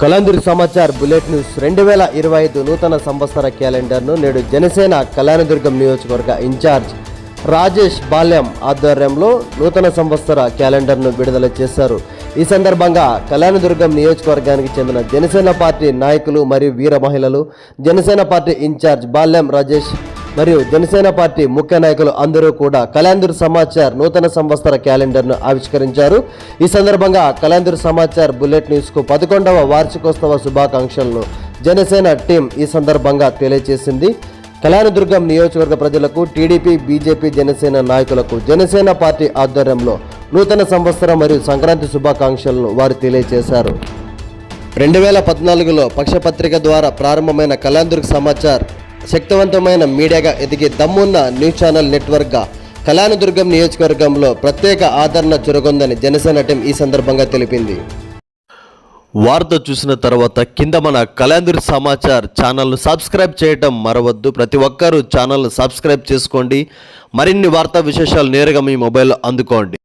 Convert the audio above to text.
కలాందూరి Samachar bullet news రెండు వేల ఇరవై ఐదు నూతన సంవత్సర క్యాలెండర్ను నేడు జనసేన కళ్యాణదుర్గం నియోజకవర్గ ఇన్ఛార్జ్ రాజేష్ బాల్యం ఆధ్వర్యంలో నూతన సంవత్సర క్యాలెండర్ను విడుదల చేశారు. ఈ సందర్భంగా కళ్యాణదుర్గం నియోజకవర్గానికి చెందిన జనసేన పార్టీ నాయకులు మరియు వీర మహిళలు జనసేన పార్టీ ఇన్ఛార్జ్ బాల్యం రాజేష్ మరియు జనసేన పార్టీ ముఖ్య నాయకులు అందరూ కూడా కళ్యాణ్దూర్ సమాచార్ నూతన సంవత్సర క్యాలెండర్ను ఆవిష్కరించారు. ఈ సందర్భంగా కళ్యాణ్దూర్ సమాచార్ బుల్లెట్ న్యూస్కు పదకొండవ వార్షికోత్సవ శుభాకాంక్షలను జనసేన టీం ఈ సందర్భంగా తెలియజేసింది. కళ్యాణదుర్గం నియోజకవర్గ ప్రజలకు టీడీపీ బీజేపీ జనసేన నాయకులకు జనసేన పార్టీ ఆధ్వర్యంలో నూతన సంవత్సరం మరియు సంక్రాంతి శుభాకాంక్షలను వారు తెలియజేశారు. రెండు వేల పద్నాలుగులో పక్షపత్రిక ద్వారా ప్రారంభమైన కళ్యాణదుర్గ సమాచార్ శక్తివంతమైన మీడియాగా ఎదిగి దమ్మున్న న్యూస్ ఛానల్ నెట్వర్క్గా కళానుదుర్గం నియోజకవర్గంలో ప్రత్యేక ఆదరణ జరగొందని జనసేన టీం ఈ సందర్భంగా తెలిపింది. వార్త చూసిన తర్వాత కింద మన కళ్యాణదుర్గ్ సమాచార్ ఛానల్ను సబ్స్క్రైబ్ చేయటం మరవద్దు. ప్రతి ఒక్కరూ ఛానల్ను సబ్స్క్రైబ్ చేసుకోండి. మరిన్ని వార్తా విశేషాలు నేరుగా మీ మొబైల్లో అందుకోండి.